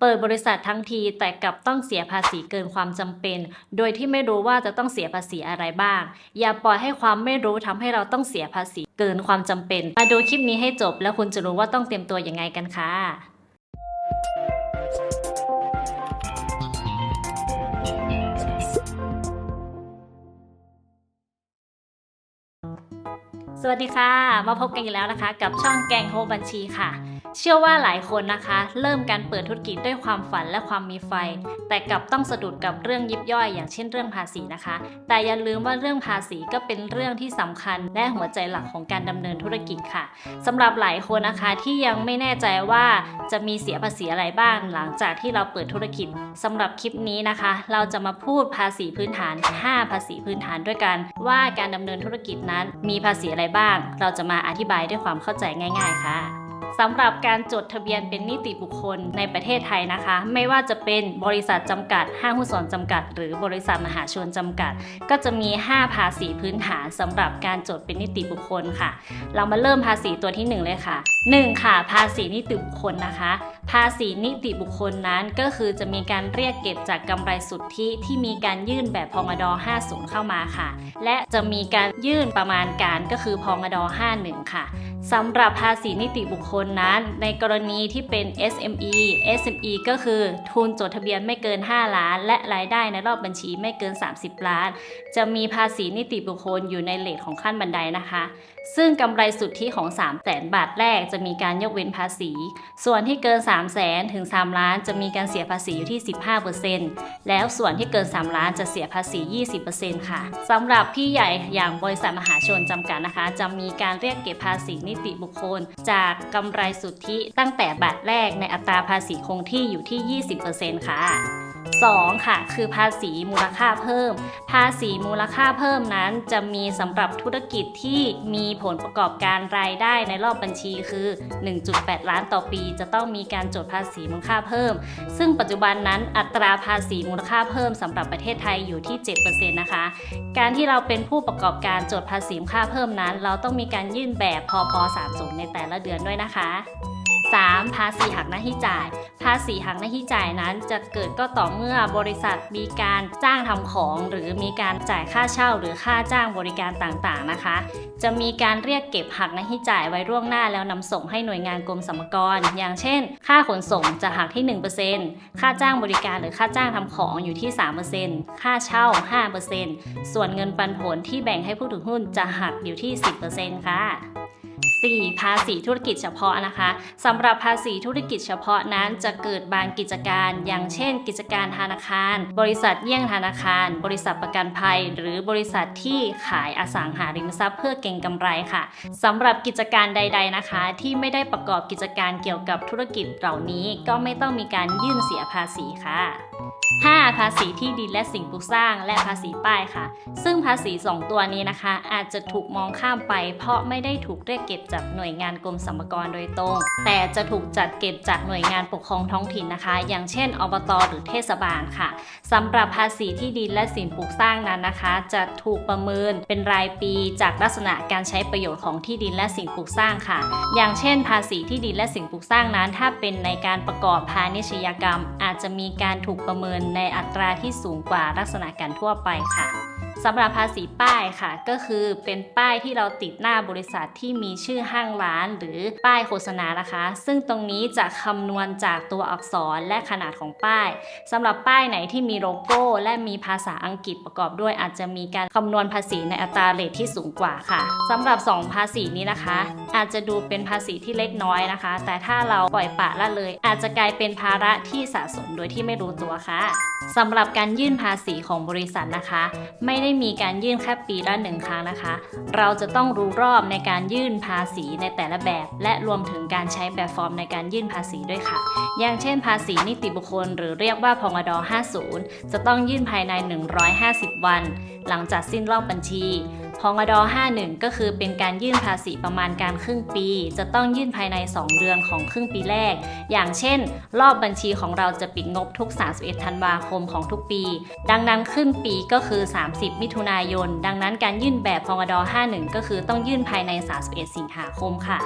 เปิดบริษัททั้งทีแต่กลับต้องเสียภาษีเกินความจำเป็น โดยที่ไม่รู้ว่าจะต้องเสียภาษีอะไรบ้าง อย่าปล่อยให้ความไม่รู้ทำให้เราต้องเสียภาษีเกินความจำเป็น มาดูคลิปนี้ให้จบแล้วคุณจะรู้ว่าต้องเตรียมตัวยังไงกันค่ะ สวัสดีค่ะ มาพบกันอีกแล้วนะคะ กับช่องแกงโฮบัญชีค่ะ เชื่อว่าหลายคนนะคะ เริ่มการเปิดธุรกิจด้วยความฝันและความมีไฟ แต่กลับต้องสะดุดกับเรื่องยิบย่อยอย่างเช่นเรื่องภาษีนะคะ แต่อย่าลืมว่าเรื่องภาษีก็เป็นเรื่องที่สำคัญและหัวใจหลักของการดำเนินธุรกิจค่ะสำหรับหลายคนนะคะที่ยังไม่แน่ใจว่าจะมีเสียภาษีอะไรบ้างหลังจากที่เราเปิดธุรกิจสำหรับคลิปนี้นะคะ เราจะมาพูดภาษีพื้นฐาน 5 ภาษีพื้นฐานด้วยกัน ว่าการดำเนินธุรกิจนั้นมีภาษีอะไรบ้าง เราจะมาอธิบายด้วยความเข้าใจง่าย ๆ ค่ะ สำหรับการจดทะเบียนเป็นนิติบุคคลในประเทศไทยนะคะ ไม่ว่าจะเป็นบริษัทจำกัด ห้างหุ้นส่วนจำกัด หรือบริษัทมหาชนจำกัด ก็จะมี 5 ภาษีพื้นฐานสำหรับการจดเป็นนิติบุคคลค่ะ เรามาเริ่มภาษีตัวที่ 1 เลยค่ะ 1 ค่ะ ภาษีนิติบุคคลนะคะ ภาษีนิติบุคคลนั้นก็คือจะมีการเรียกเก็บจากกำไรสุทธิที่มีการยื่นแบบพองดอ50 เข้ามาค่ะ และจะมีการยื่นประมาณการก็คือพองดอ51 ค่ะ สำหรับภาษีนิติบุคคลนั้น ในกรณีที่เป็น SME SME ก็คือทุนจดทะเบียนไม่เกิน 5 ล้าน และรายได้ในรอบบัญชีไม่เกิน 30 ล้าน จะมีภาษีนิติบุคคลอยู่ในเลทของขั้นบันไดนะคะ ซึ่งกำไรสุทธิของ 3 0 0แสนบาทแรกจะมีการยกเว้นภาษี ส่วนที่เกิน 3 0 0แสนถึง 3 ล้านจะมีการเสียภาษีอยู่ที่ 15%แล้วส่วนที่เกิน 3 ล้านจะเสียภาษี 20%ค่ะสำหรับพี่ใหญ่อย่างบริษัทมหาชนจำกัดนะคะ จะมีการเรียกเก็บภาษีนิติบุคคล จากกำไรสุทธิตั้งแต่บาทแรกในอัตราภาษีคงที่อยู่ที่ 20%ค่ะ 2ค่ะคือภาษีมูลค่าเพิ่ม ภาษีมูลค่าเพิ่มนั้น จะมีสำหรับธุรกิจที่มีผลประกอบการรายได้ในรอบบัญชีคือ 1.8 ล้านต่อปี จะต้องมีการจดภาษีมูลค่าเพิ่ม ซึ่งปัจจุบันนั้นอัตราภาษีมูลค่าเพิ่มสำหรับประเทศไทยอยู่ที่ 7%นะคะ การที่เราเป็นผู้ประกอบการจดภาษีมูลค่าเพิ่มนั้น เราต้องมีการยื่นแบบพพ30 ในแต่ละเดือนด้วยนะคะ 3. ภาษีหักหน้าที่จ่าย ภาษีหักหน้าที่จ่ายนั้น จะเกิดก็ต่อเมื่อบริษัทมีการจ้างทำของ หรือมีการจ่ายค่าเช่า หรือค่าจ้างบริการต่างๆนะคะ จะมีการเรียกเก็บหักหน้าที่จ่ายไว้ล่วงหน้าแล้วนำส่งให้หน่วยงานกรมสรรพากร อย่างเช่น ค่าขนส่งจะหักที่ 1%ค่าจ้างบริการหรือค่าจ้างทำของอยู่ที่ 3%ค่าเช่า 5%ส่วนเงินปันผลที่แบ่งให้ผู้ถือหุ้นจะหักอยู่ที่ 10%ค่ะ 4. ภาษีธุรกิจเฉพาะนะคะสำหรับภาษีธุรกิจเฉพาะนั้นจะเกิดบางกิจการ อย่างเช่น กิจการธนาคาร บริษัทเยี่ยงธนาคาร บริษัทประกันภัย หรือบริษัทที่ขายอสังหาริมทรัพย์เพื่อเก็งกำไรค่ะสำหรับกิจการใด ๆนะคะ ที่ไม่ได้ประกอบกิจการเกี่ยวกับธุรกิจเหล่านี้ก็ไม่ต้องมีการยื่นเสียภาษีค่ะ 5. ภาษีที่ดินและสิ่งปลูกสร้าง และภาษีป้ายค่ะ ซึ่งภาษี 2 ตัวนี้นะคะ อาจจะถูกมองข้ามไป เพราะไม่ได้ถูกเรียกเก็บจากหน่วยงานกรมสรรพากรโดยตรง แต่จะถูกจัดเก็บจากหน่วยงานปกครองท้องถิ่นนะคะ อย่างเช่น อบต หรือเทศบาลค่ะสำหรับภาษีที่ดินและสิ่งปลูกสร้างนั้นนะคะ จะถูกประเมินเป็นรายปีจากลักษณะการใช้ประโยชน์ของที่ดินและสิ่งปลูกสร้างค่ะ อย่างเช่น ภาษีที่ดินและสิ่งปลูกสร้างนั้น ถ้าเป็นในการประกอบพาณิชยกรรม อาจจะมีการถูกประเมินในอัตราที่สูงกว่าลักษณะการทั่วไปค่ะ สำหรับภาษีป้ายค่ะ ก็คือเป็นป้ายที่เราติดหน้าบริษัทที่มีชื่อห้างร้าน หรือป้ายโฆษณานะคะ ซึ่งตรงนี้จะคำนวณจากตัวอักษรและขนาดของป้ายสำหรับป้ายไหนที่มีโลโก้ และมีภาษาอังกฤษประกอบด้วย อาจจะมีการคำนวณภาษีในอัตราเรทที่สูงกว่าค่ะสำหรับ 2 ภาษีนี้นะคะ อาจจะดูเป็นภาษีที่เล็กน้อยนะคะ แต่ถ้าเราปล่อยปละละเลย อาจจะกลายเป็นภาระที่สะสมโดยที่ไม่รู้ตัวค่ะสำหรับการยื่นภาษีของบริษัทนะคะ ไม่ได้มีการยื่นแค่ปีละหนึ่งครั้งนะคะ เราจะต้องรู้รอบในการยื่นภาษีในแต่ละแบบ และรวมถึงการใช้แบบฟอร์มในการยื่นภาษีด้วยค่ะ อย่างเช่น ภาษีนิติบุคคล หรือเรียกว่าพงด50 จะต้องยื่นภายใน 150 วัน หลังจากสิ้นรอบบัญชี พงด51 ก็คือเป็นการยื่นภาษีประมาณการครึ่งปี จะต้องยื่นภายใน 2 เดือนของครึ่งปีแรก อย่างเช่น รอบบัญชีของเราจะปิดงบทุก 31 ธันวาคมของทุกปี ดังนั้นขึ้นปีก็คือ 30 มิถุนายน ดังนั้นการยื่นแบบพงด51 ก็คือต้องยื่นภายใน 31 สิงหาคมค่ะ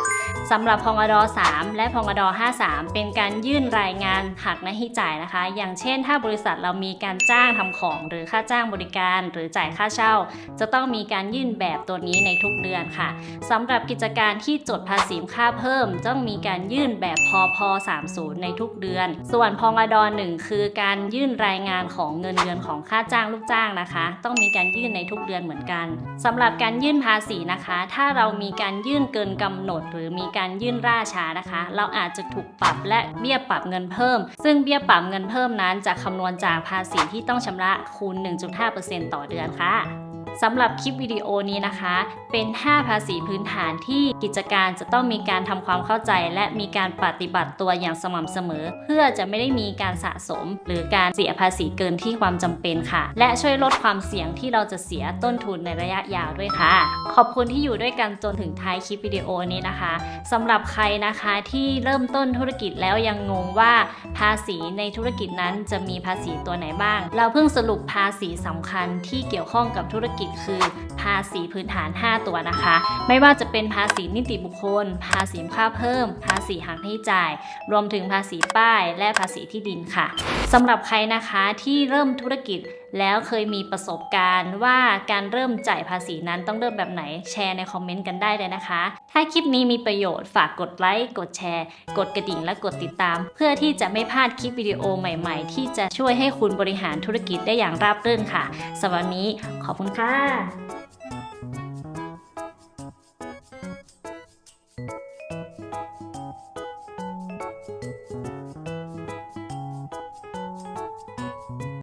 สำหรับพงด3 และพงด53 เป็นการยื่นรายงานหักหน้าที่จ่ายนะคะ อย่างเช่น ถ้าบริษัทเรามีการจ้างทำของ หรือค่าจ้างบริการ หรือจ่ายค่าเช่า จะต้องมีการยื่นแบบตัวนี้ในทุกเดือนค่ะสำหรับกิจการที่จดภาษีค่าเพิ่มต้องมีการยื่นแบบพอพ30 ในทุกเดือน ส่วนพองดอ1คือการยื่นรายงานของเงินเดือนของค่าจ้างลูกจ้างนะคะ ต้องมีการยื่นในทุกเดือนเหมือนกันสำหรับการยื่นภาษีนะคะ ถ้าเรามีการยื่นเกินกำหนด หรือมีการยื่นล่าช้านะคะ เราอาจจะถูกปรับและเบี้ยปรับเงินเพิ่ม ซึ่งเบี้ยปรับเงินเพิ่มนั้นจะคำนวณจากภาษีที่ต้องชำระคูณ 1.5%ต่อเดือนค่ะ สำหรับคลิปวิดีโอนี้นะคะ เป็น 5 ภาษีพื้นฐานที่กิจการจะต้องมีการทำความเข้าใจ และมีการปฏิบัติตัวอย่างสม่ำเสมอ เพื่อจะไม่ได้มีการสะสม หรือการเสียภาษีเกินที่ความจำเป็นค่ะ และช่วยลดความเสี่ยงที่เราจะเสียต้นทุนในระยะยาวด้วยค่ะ ขอบคุณที่อยู่ด้วยกันจนถึงท้ายคลิปวิดีโอนี้นะคะสำหรับใครนะคะที่เริ่มต้นธุรกิจแล้วยังงงว่าภาษีในธุรกิจนั้นจะมีภาษีตัวไหนบ้าง เราเพิ่งสรุปภาษีสำคัญที่เกี่ยวข้องกับธุรกิจคือภาษีพื้นฐาน 5 ตัวนะคะ ไม่ว่าจะเป็นภาษีนิติบุคคล ภาษีค่าเพิ่ม ภาษีหักหน้าที่จ่าย รวมถึงภาษีป้าย และภาษีที่ดินค่ะสำหรับใครนะคะที่เริ่มธุรกิจ แล้วเคยมีประสบการณ์ว่าการเริ่มจ่ายภาษีนั้นต้องเริ่มแบบไหนแชร์ในคอมเมนต์กันได้เลยนะคะ ถ้าคลิปนี้มีประโยชน์ฝากกดไลค์ กดแชร์ กดกระดิ่งและกดติดตาม เพื่อที่จะไม่พลาดคลิปวิดีโอใหม่ ๆ ที่จะช่วยให้คุณบริหารธุรกิจได้อย่างราบรื่นค่ะสำหรับวันนี้ขอบคุณค่ะ